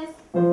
guys.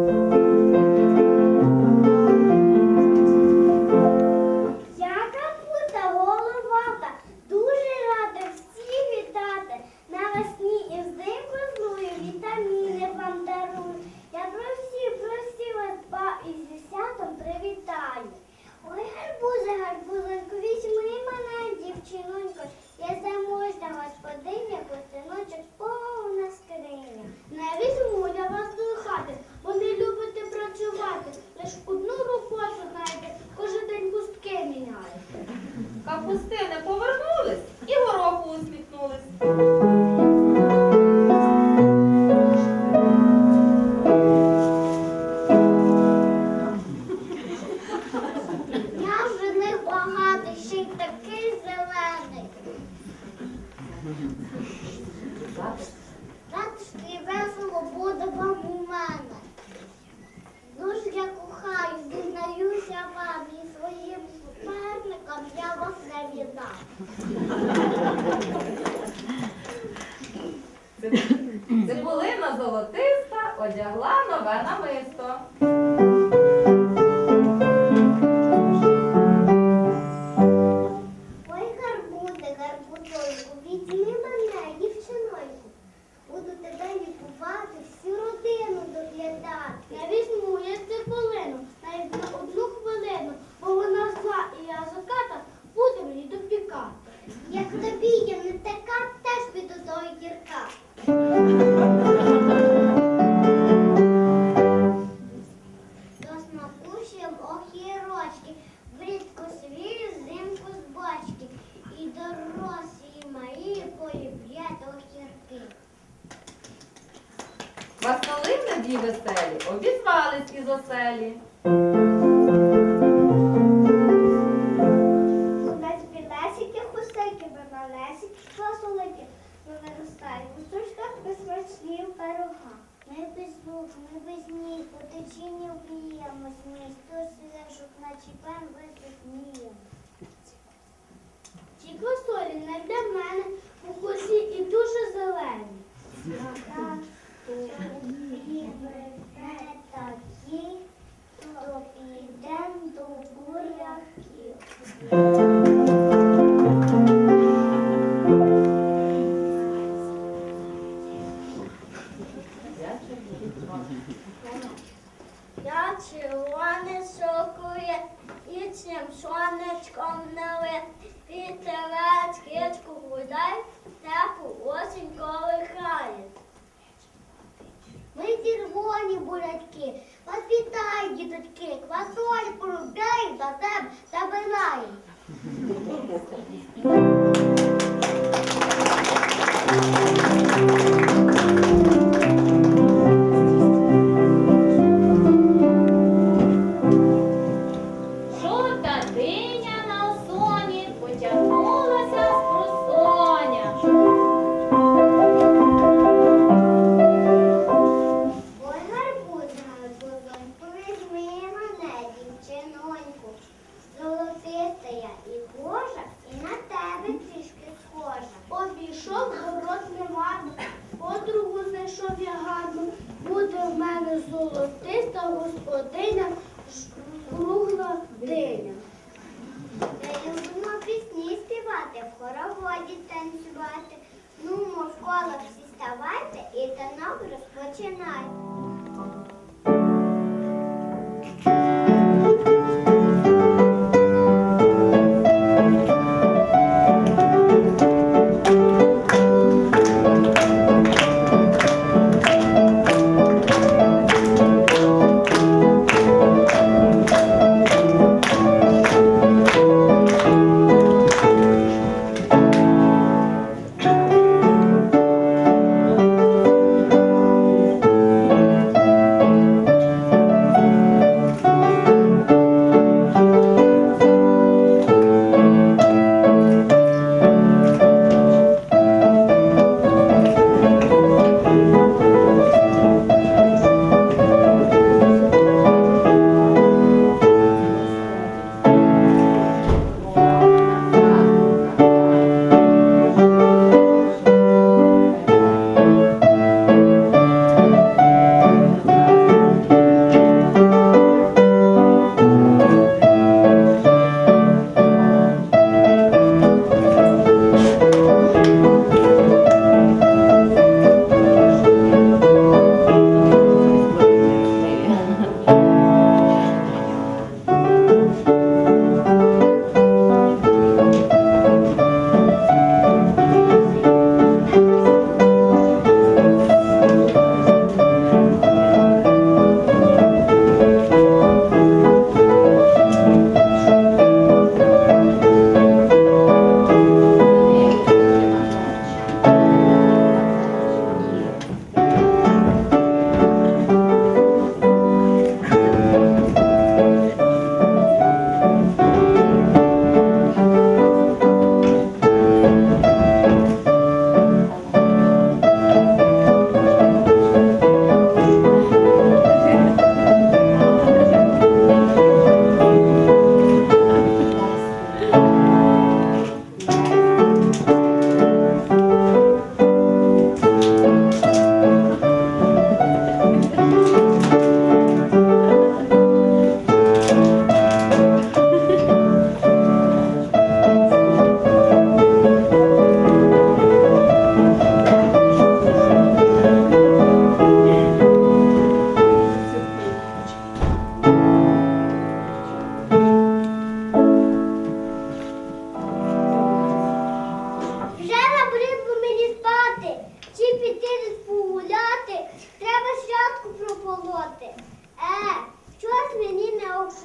Цибулина золотиста одягла нове намисто. за тебе та бинає. Жовта день. золотиста господиня, кругла диня. Любимо пісні співати, в хороводі танцювати. Ну, в коло всі ставайте і танок розпочинайте.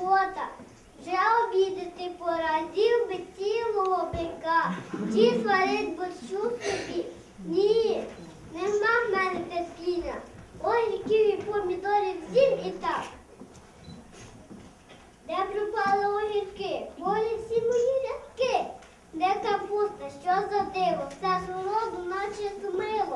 Неохота. Вже обідати пора, з'їв би цілого бика. Чи сварить борщу собі? Ні, нема в мене терпіння. Ой, які помідорів з'їм і так. Де пропали огірки? Болі всі мої рядки. Де капуста, що за диво? Все з наче змило.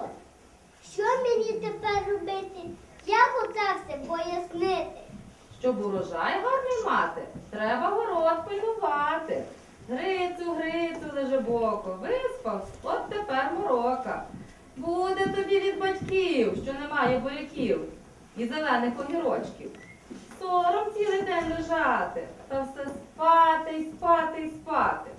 Щоб урожай гарний мати, треба город пильнувати. Грицю, Грицю, лежебоко, виспав, от тепер морока. Буде тобі від батьків, що немає буряків і зелених огірочків. Сором цілий день лежати, та все спати й спати й спати.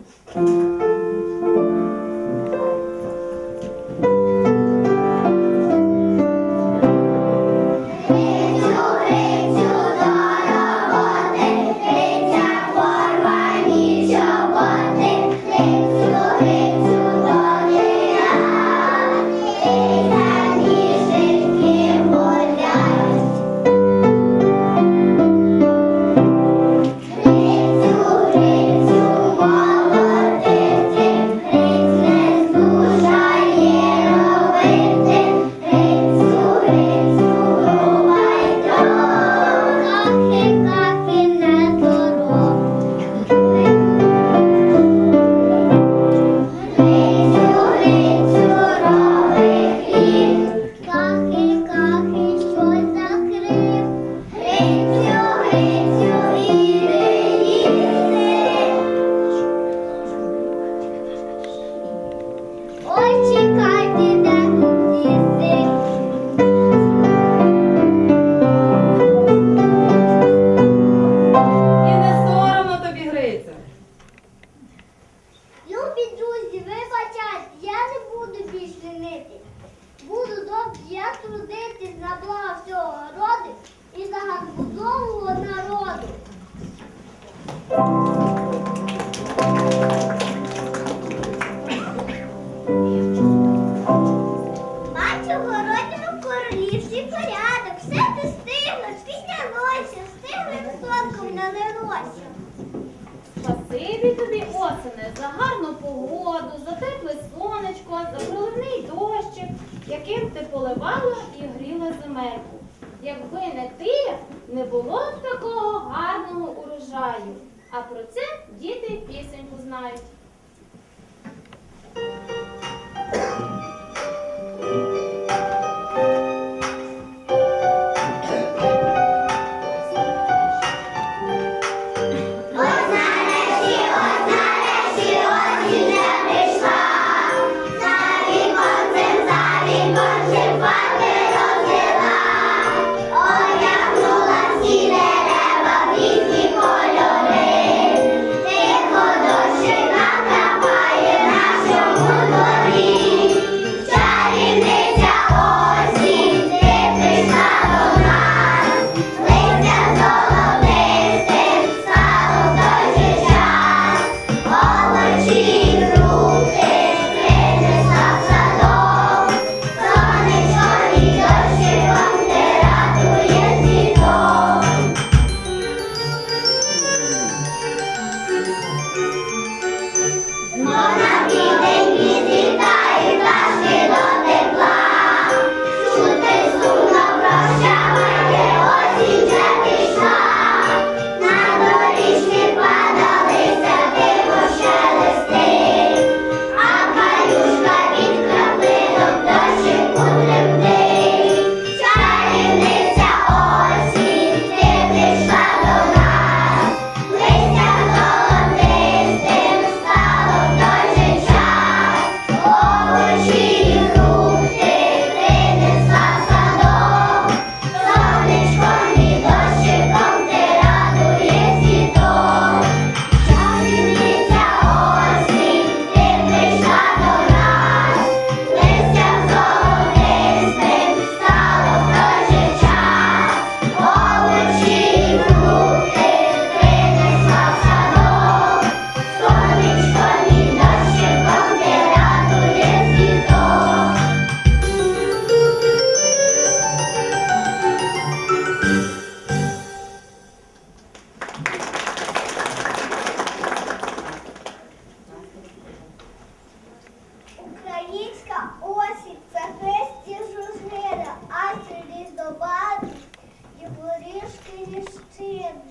Спасибі тобі, осене, за гарну погоду, за тепле сонечко, за проливний дощик, яким ти поливала і гріла земельку. Якби не ти, не було б такого гарного урожаю. А про це діти пісеньку знають. Українська осінь це хресті жужина, а через і горішки ріщини.